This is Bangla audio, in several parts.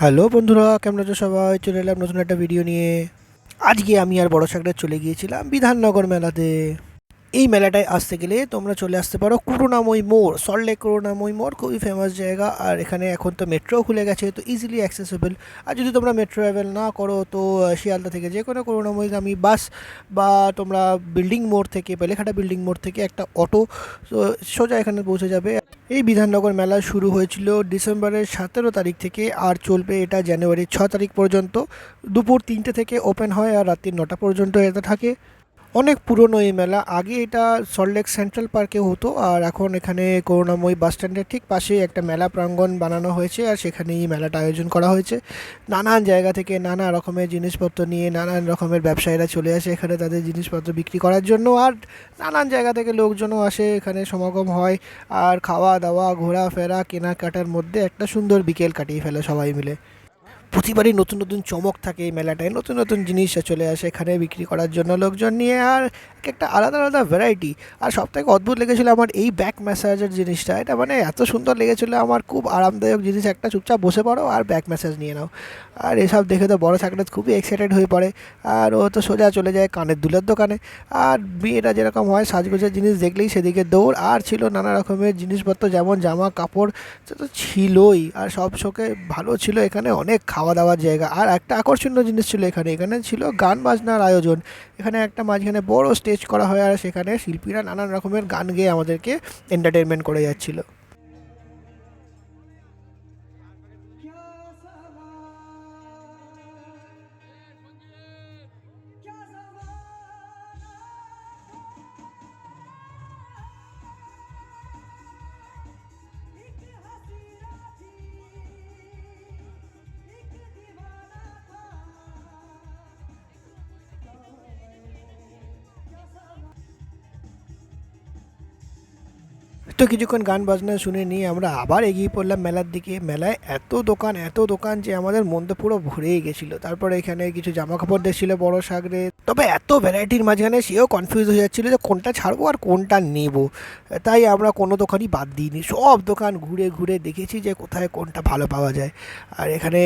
হ্যালো বন্ধুরা, কেমন আছো সবাই? চলে এলাম নতুন একটা ভিডিও নিয়ে। আজকে আমি আর বড় সাগরে চলে গিয়েছিলাম বিধাননগর মেলাতে। এই মেলাটায় আসতে গেলে তোমরা চলে আসতে পারো করুণাময়ী মোড় সল্টলেক করুণাময়ী মোড়, খুবই ফেমাস জায়গা। আর এখানে এখন তো মেট্রোও খুলে গেছে, তো ইজিলি অ্যাক্সেসেবল আর যদি তোমরা মেট্রো ট্রাভেল না করো, তো শিয়ালদা থেকে যে কোনো করুণাময়ীগামী বাস বা তোমরা বিল্ডিং মোড় থেকে, বেলেঘাটা বিল্ডিং মোড় থেকে একটা অটো সোজা এখানে পৌঁছে যাবে। এই বিধাননগর মেলা শুরু হয়েছিল ডিসেম্বরের সতেরো তারিখ থেকে, আর চলবে এটা জানুয়ারির ছ তারিখ পর্যন্ত। দুপুর তিনটে থেকে ওপেন হয় আর রাত্রি নটা পর্যন্ত এটা থাকে। অনেক পুরনো এই মেলা। আগে এটা সল্টলেক সেন্ট্রাল পার্কে হতো আর এখন এখানে করুণাময়ী বাস স্ট্যান্ডের ঠিক পাশে একটা মেলা প্রাঙ্গণ বানানো হয়েছে আর সেখানে এই মেলাটা আয়োজন করা হয়েছে। নানান জায়গা থেকে নানা রকমের জিনিসপত্র নিয়ে নানান রকমের ব্যবসায়ীরা চলে আসে এখানে তাদের জিনিসপত্র বিক্রি করার জন্য আর নানান জায়গা থেকে লোকজনও আসে এখানে সমাগম হয় আর খাওয়া দাওয়া ঘোরাফেরা, কেনাকাটার মধ্যে একটা সুন্দর বিকেল কাটিয়ে ফেলে সবাই মিলে। প্রতিবারই নতুন নতুন চমক থাকে এই মেলাটায়, নতুন নতুন জিনিস চলে আসে এখানে বিক্রি করার জন্য লোকজন নিয়ে আর একটা আলাদা আলাদা ভ্যারাইটি আর সব থেকে অদ্ভুত লেগেছিলো আমার এই ব্যাক ম্যাসাজের জিনিসটা, এটা মানে এত সুন্দর লেগেছিলো, আমার খুব আরামদায়ক জিনিস, একটা চুপচাপ বসে পড়ো আর ব্যাক ম্যাসাজ নিয়ে নাও। আর এসব দেখে তো বড় সাকরাত খুবই এক্সাইটেড হয়ে পড়ে, আর ও তো সোজা চলে যায় কানের দুলের দোকানে। আর মেয়েরা যেরকম হয়, সাজগোজের জিনিস দেখলেই সেদিকে দৌড়, আর ছিল নানা রকমের জিনিসপত্র, যেমন জামা, কাপড়, সে তো ছিলই, আর সব শোকে ভালো ছিল এখানে অনেক খাওয়া দাওয়ার জায়গা। আর একটা আকর্ষণীয় জিনিস ছিল এখানে। এখানে ছিল গান বাজনার আয়োজন। এখানে একটা মাঝখানে বড় স্টেজ করা হয় আর সেখানে শিল্পীরা নানান রকমের গান গেয়ে আমাদেরকে এন্টারটেনমেন্ট করে যাচ্ছিল। তো কিছুক্ষণ গান বাজনা শুনে নিয়ে আমরা আবার এগিয়ে পড়লাম মেলার দিকে। মেলায় এত দোকান এত দোকান যে আমাদের মন তো পুরো ভরেই গেছিল। তারপরে এখানে কিছু জামা কাপড় দেখছিল বড় সাগরে। তবে এত ভ্যারাইটির মাঝখানে সেও কনফিউজ হয়ে যাচ্ছিল যে কোনটা ছাড়বো আর কোনটা নেব। তাই আমরা কোনো দোকানই বাদ দিইনি। সব দোকান ঘুরে ঘুরে দেখেছি যে কোথায় কোনটা ভালো পাওয়া যায়। আর এখানে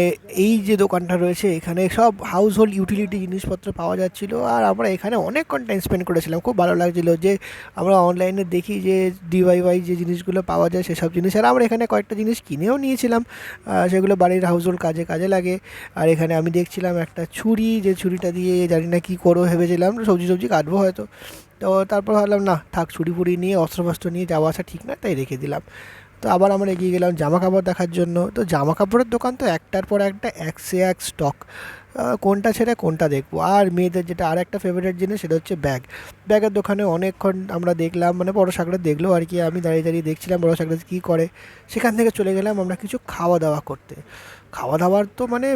এই যে দোকানটা রয়েছে, এখানে সব হাউস হোল্ড ইউটিলিটি জিনিসপত্র পাওয়া যাচ্ছিল। আর আমরা এখানে অনেকক্ষণ টাইম স্পেন্ড করেছিলাম। খুব ভালো লাগছিল যে আমরা অনলাইনে দেখি যে ডিওয়াইওয়াই যে জিনিসগুলো পাওয়া যায় সেসব জিনিস। আর আমরা এখানে কয়েকটা জিনিস কিনেও নিয়েছিলাম সেগুলো বাড়ির হাউস হোল্ড কাজে কাজে লাগে। আর এখানে আমি দেখছিলাম একটা ছুরি, যে ছুরিটা দিয়ে জানি না কী করব ভেবেছিলাম, সবজি সবজি কাটবো হয়তো। তো তারপর ভাবলাম, না, থাক, ছুরি ফুড়ি নিয়ে অস্ত্রফস্ত্র নিয়ে যাওয়া আসা ঠিক না, তাই রেখে দিলাম। তো আবার আমরা এগিয়ে গেলাম জামা কাপড় দেখার জন্য। তো জামা কাপড়ের দোকান তো একটার পর একটা এক সে এক স্টক কোনটা ছেড়ে কোনটা দেখব। আর মেয়েদের যেটা আর একটা ফেভারিট জিনিস সেটা হচ্ছে ব্যাগ। ব্যাগের দোকানে অনেকক্ষণ আমরা দেখলাম মানে বড় সাগরে দেখল আর কি, আমি দাঁড়িয়ে দাঁড়িয়ে দেখছিলাম বড় সাগরে কী করে। সেখান থেকে চলে গেলাম আমরা কিছু খাওয়া দাওয়া করতে। খাওয়া দাওয়ার তো মানে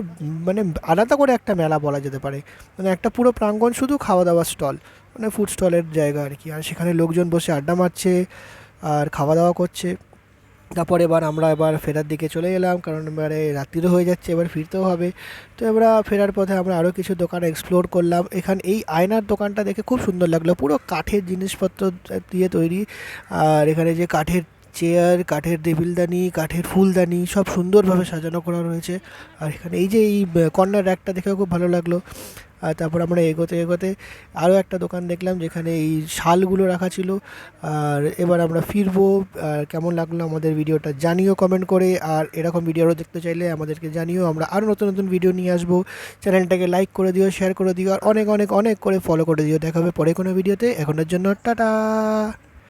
মানে আলাদা করে একটা মেলা বলা যেতে পারে। মানে একটা পুরো প্রাঙ্গণ শুধু খাওয়া দাওয়ার স্টল মানে ফুড স্টলের জায়গা আর কি। আর সেখানে লোকজন বসে আড্ডা মারছে, আর খাওয়া দাওয়া করছে। তারপর এবার আমরা এবার ফেরার দিকে চলে গেলাম কারণ এবারে রাত্রিরও হয়ে যাচ্ছে, এবার ফিরতেও হবে। তো আমরা ফেরার পথে আমরা আরও কিছু দোকান এক্সপ্লোর করলাম। এখান এই আয়নার দোকানটা দেখে খুব সুন্দর লাগল। পুরো কাঠের জিনিসপত্র দিয়ে তৈরি। আর এখানে যে কাঠের চেয়ার, কাঠের টেবিলদানি, কাঠের ফুলদানি সব সুন্দরভাবে সাজানো করা রয়েছে। আর এখানে এই যে এই কর্নার র্যাকটা দেখেও খুব ভালো লাগল। আর তারপর আমরা এগোতে এগোতে আরও একটা দোকান দেখলাম, যেখানে এই শালগুলো রাখা ছিল। আর এবার আমরা ফিরবো। আর কেমন লাগল আমাদের ভিডিওটা জানিও কমেন্ট করে। আর এরকম ভিডিও আরও দেখতে চাইলে আমাদেরকে জানিও। আমরা আরও নতুন নতুন ভিডিও নিয়ে আসব। চ্যানেলটাকে লাইক করে দিও শেয়ার করে দিও। আর অনেক অনেক অনেক করে ফলো করে দিও। দেখা হবে পরে কোনো ভিডিওতে এখনের জন্য টাটা!